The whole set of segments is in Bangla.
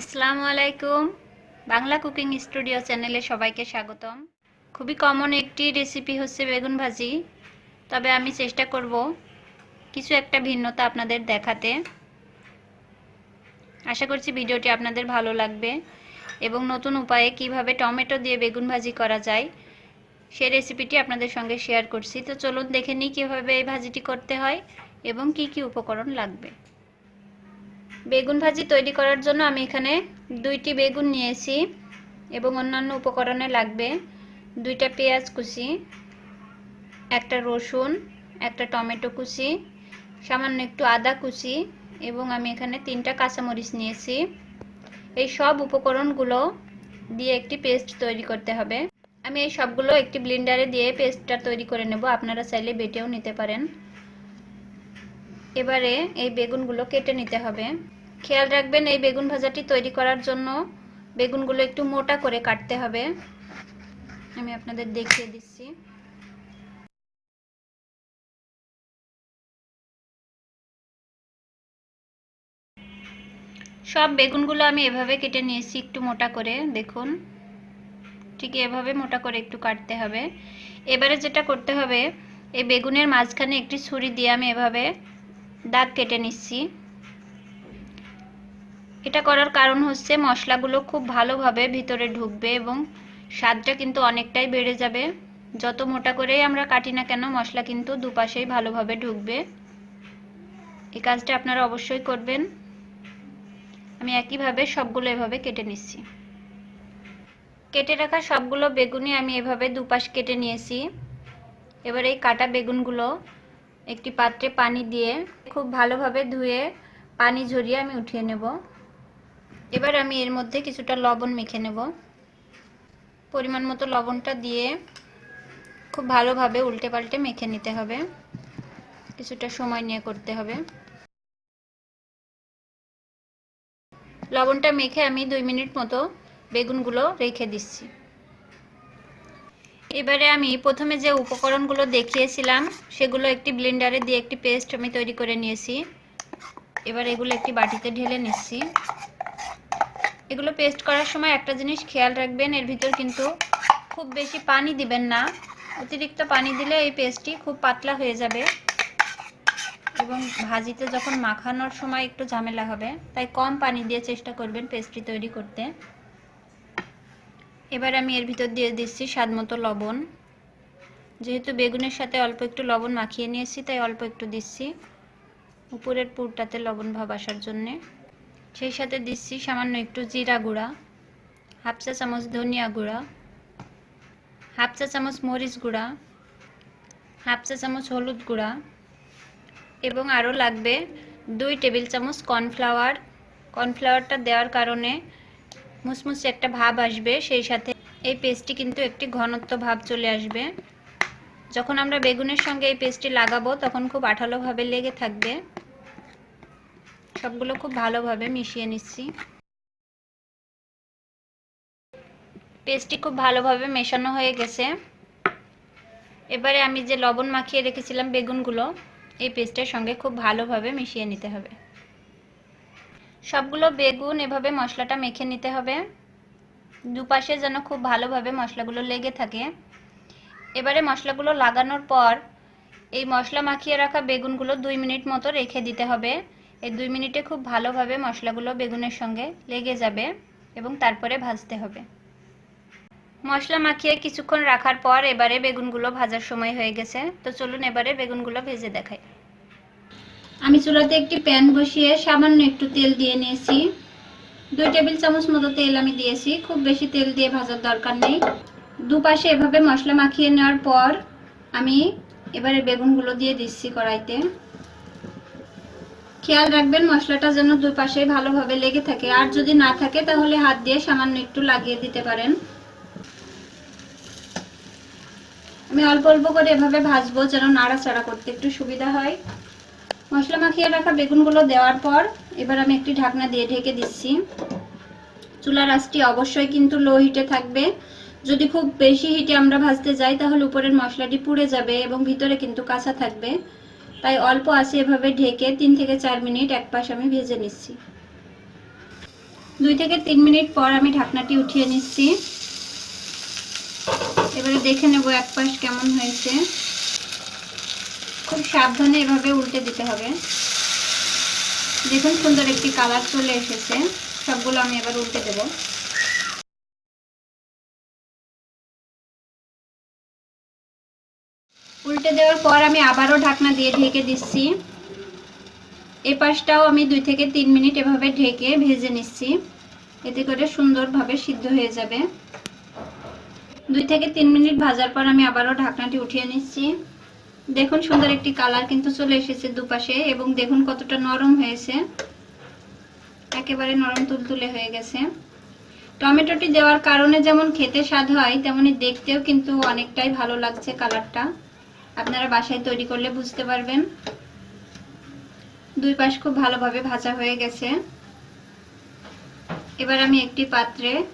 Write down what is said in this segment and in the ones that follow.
আসসালামু আলাইকুম। বাংলা কুকিং স্টুডিও চ্যানেলে সবাইকে স্বাগতম। খুবই কমন একটি রেসিপি হচ্ছে বেগুন ভাজি। তবে আমি চেষ্টা করব কিছু একটা ভিন্নতা আপনাদের দেখাতে। আশা করছি ভিডিওটি আপনাদের ভালো লাগবে এবং নতুন উপায়ে কীভাবে টমেটো দিয়ে বেগুন ভাজি করা যায় সেই রেসিপিটি আপনাদের সঙ্গে শেয়ার করছি। তো চলুন দেখে নিই কীভাবে এই ভাজিটি করতে হয় এবং কি কি উপকরণ লাগবে। বেগুন ভাজি তৈরি করার জন্য আমি এখানে দুইটি বেগুন নিয়েছি এবং অন্যান্য উপকরণে লাগবে দুইটা পেঁয়াজ কুচি, একটা রসুন, একটা টমেটো কুচি, সামান্য একটু আদা কুচি এবং আমি এখানে তিনটা কাঁচামরিচ নিয়েছি। এই সব উপকরণগুলো দিয়ে একটি পেস্ট তৈরি করতে হবে। আমি এই সবগুলো একটি ব্লেন্ডারে দিয়ে পেস্টটা তৈরি করে নেব। আপনারা চাইলে বেটেও নিতে পারেন। এবারে এই বেগুনগুলো কেটে নিতে হবে। খেয়াল রাখবেন, এই বেগুন ভাজাটি তৈরি করার জন্য বেগুনগুলো একটু মোটা করে কাটতে হবে। আমি আপনাদের দেখিয়ে দিচ্ছি। সব বেগুনগুলো আমি এভাবে কেটে নিয়েছি একটু মোটা করে, দেখুন। ঠিক এভাবে মোটা করে একটু কাটতে হবে। এবারে যেটা করতে হবে, এই বেগুনের মাঝখানে একটি ছুরি দিয়ে আমি এভাবে দাগ কেটে নিচ্ছি। এটা করার কারণ হচ্ছে মশলাগুলো খুব ভালোভাবে ভিতরে ঢুকবে এবং স্বাদটা কিন্তু অনেকটাই বেড়ে যাবে। যত মোটা করেই আমরা কাটি না কেন, মশলা কিন্তু দুপাশেই ভালোভাবে ঢুকবে। এই কাজটা আপনারা অবশ্যই করবেন। আমি একইভাবে সবগুলো এভাবে কেটে নিচ্ছি। কেটে রাখা সবগুলো বেগুনই আমি এভাবে দুপাশ কেটে নিয়েছি। এবার এই কাটা বেগুনগুলো একটি পাত্রে পানি দিয়ে খুব ভালোভাবে ধুয়ে পানি ঝরিয়ে আমি উঠিয়ে নেব। এবার আমি এর মধ্যে কিছুটা লবণ মেখে নেব। পরিমাণ মতো লবণটা দিয়ে খুব ভালোভাবে উল্টে পাল্টে মেখে নিতে হবে। কিছুটা সময় নিয়ে করতে হবে। লবণটা মেখে আমি দুই মিনিট মতো বেগুনগুলো রেখে দিচ্ছি। এবারে আমি প্রথমে যে উপকরণগুলো দেখিয়েছিলাম, সেগুলো একটি ব্লেন্ডারে দিয়ে একটি পেস্ট আমি তৈরি করে নিয়েছি। এবার এগুলো একটি বাটিতে ঢেলে নিচ্ছি। এগুলো পেস্ট করার সময় একটা জিনিস খেয়াল রাখবেন, এর ভিতর কিন্তু খুব বেশি পানি দিবেন না। অতিরিক্ত পানি দিলে এই পেস্টটি খুব পাতলা হয়ে যাবে এবং ভাজিতে যখন মাখানোর সময় একটু ঝামেলা হবে, তাই কম পানি দিয়ে চেষ্টা করবেন পেস্টটি তৈরি করতে। এবার আমি এর ভিতর দিয়ে দিচ্ছি স্বাদ মতো লবণ। যেহেতু বেগুনের সাথে অল্প একটু লবণ মাখিয়ে নিয়েছি, তাই অল্প একটু দিচ্ছি। উপরের পুরটাতে লবণ ভাব আসার জন্যে। সেই সাথে দিচ্ছি সামান্য একটু জিরা গুঁড়া, হাফ চা চামচ ধনিয়া গুঁড়া, হাফ চা চামচ মরিচ গুঁড়া, হাফ চা চামচ হলুদ গুঁড়া এবং আরও লাগবে দুই টেবিল চামচ কর্নফ্লাওয়ার। কর্নফ্লাওয়ারটা দেওয়ার কারণে মুসমুসে একটা ভাব আসবে, সেই সাথে এই পেস্টটি কিন্তু একটি ঘনত্ব ভাব চলে আসবে। যখন আমরা বেগুনের সঙ্গে এই পেস্টটি লাগাবো, তখন খুব আঠালোভাবে লেগে থাকবে। সবগুলো খুব ভালোভাবে মিশিয়ে নিচ্ছি। পেস্টটি খুব ভালোভাবে মেশানো হয়ে গেছে। এবারে আমি যে লবণ মাখিয়ে রেখেছিলাম বেগুনগুলো, এই পেস্টের সঙ্গে খুব ভালোভাবে মিশিয়ে নিতে হবে। সবগুলো বেগুন এভাবে মশলাটা মেখে নিতে হবে। দুপাশে যেন খুব ভালোভাবে মশলাগুলো লেগে থাকে। এবারে মশলাগুলো লাগানোর পর এই মশলা মাখিয়ে রাখা বেগুনগুলো দুই মিনিট মতো রেখে দিতে হবে। এই দুই মিনিটে খুব ভালোভাবে মশলাগুলো বেগুনের সঙ্গে লেগে যাবে এবং তারপরে ভাজতে হবে। মশলা মাখিয়ে কিছুক্ষণ রাখার পর এবারে বেগুনগুলো ভাজার সময় হয়ে গেছে। তো চলুন এবারে বেগুনগুলো ভেজে দেখাই। আমি চুলাতে একটি প্যান বসিয়ে সামান্য একটু তেল দিয়ে নিয়েছি। দুই টেবিল চামচ মতো তেল আমি দিয়েছি। খুব বেশি তেল দিয়ে ভাজার দরকার নেই। দুপাশে এভাবে মশলা মাখিয়ে নেওয়ার পর আমি এবারে বেগুনগুলো দিয়ে দিচ্ছি কড়াইতে। খেয়াল রাখবেন, মশলাটা যেন দুই পাশে ভালোভাবে লেগে থাকে। আর যদি না থাকে, তাহলে হাত দিয়ে সামান্য একটু লাগিয়ে দিতে পারেন। আমি অল্প অল্প করে এভাবে ভাজবো যেন নাড়াচাড়া করতে একটু সুবিধা হয়। মশলা মাখিয়ে রাখা বেগুনগুলো দেওয়ার পর এবার আমি একটি ঢাকনা দিয়ে ঢেকে দিচ্ছি। চুলার আঁচটি অবশ্যই কিন্তু লো হিটে থাকবে। যদি খুব বেশি হিটে আমরা ভাজতে যাই, তাহলে উপরের মশলাটি পুড়ে যাবে এবং ভিতরে কিন্তু কাঁচা থাকবে। তাই অল্প আছে এভাবে ঢেকে তিন থেকে চার মিনিট এক পাশ আমি ভেজে নিচ্ছি। দুই থেকে তিন মিনিট পর আমি ঢাকনাটি উঠিয়ে নিচ্ছি। এবারে দেখে নেব এক পাশ কেমন হয়েছে। খুব সাবধানে এভাবে উল্টে দিতে হবে। দেখুন সুন্দর একটি কালার চলে এসেছে। সবগুলো আমি এবার উল্টে দেব। উল্টে দেওয়ার পর আমি আবারও ঢাকনা দিয়ে ঢেকে দিচ্ছি। এ পাশটাও আমি দুই থেকে তিন মিনিট এভাবে ঢেকে ভেজে নিচ্ছি। এতে করে সুন্দরভাবে সিদ্ধ হয়ে যাবে। দুই থেকে তিন মিনিট ভাজার পর আমি আবারও ঢাকনাটি উঠিয়ে নিচ্ছি। দেখুন সুন্দর একটি কালার কিন্তু চলে এসেছে দুপাশে এবং দেখুন কতটা নরম হয়েছে। একেবারে নরম তুলতুলে হয়ে গেছে। টমেটোটি দেওয়ার কারণে যেমন খেতে স্বাদ হয়, তেমনি দেখতেও কিন্তু অনেকটাই ভালো লাগছে কালারটা। আপনারা বাসায় তৈরি করলে বুঝতে পারবেন। দুই পাশ খুব ভালোভাবে ভাজা হয়ে গেছে। এবার আমি একটি পাত্রে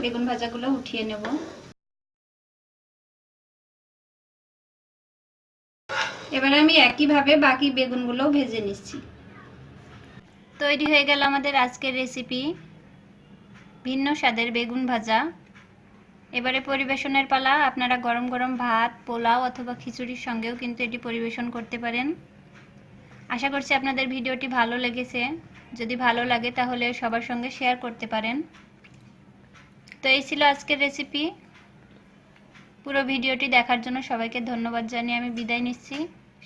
বেগুন ভাজাগুলো উঠিয়ে নেব। এবার আমি একইভাবে বাকি বেগুনগুলো ভেজে নিচ্ছি। তৈরি হয়ে গেল আমাদের আজকের রেসিপি ভিন্ন স্বাদের বেগুন ভাজা। এবারে পরিবেশনের পালা, আপনারা গরম গরম ভাত, পোলাও অথবা খিচুড়ির সঙ্গেও কিন্তু এটি পরিবেশন করতে পারেন। আশা করছি আপনাদের ভিডিওটি ভালো লেগেছে। যদি ভালো লাগে তাহলে সবার সঙ্গে শেয়ার করতে পারেন। তো এই ছিল আজকের রেসিপি পুরো ভিডিওটি দেখার জন্য সবাইকে ধন্যবাদ জানিয়ে আমি বিদায় নিচ্ছি।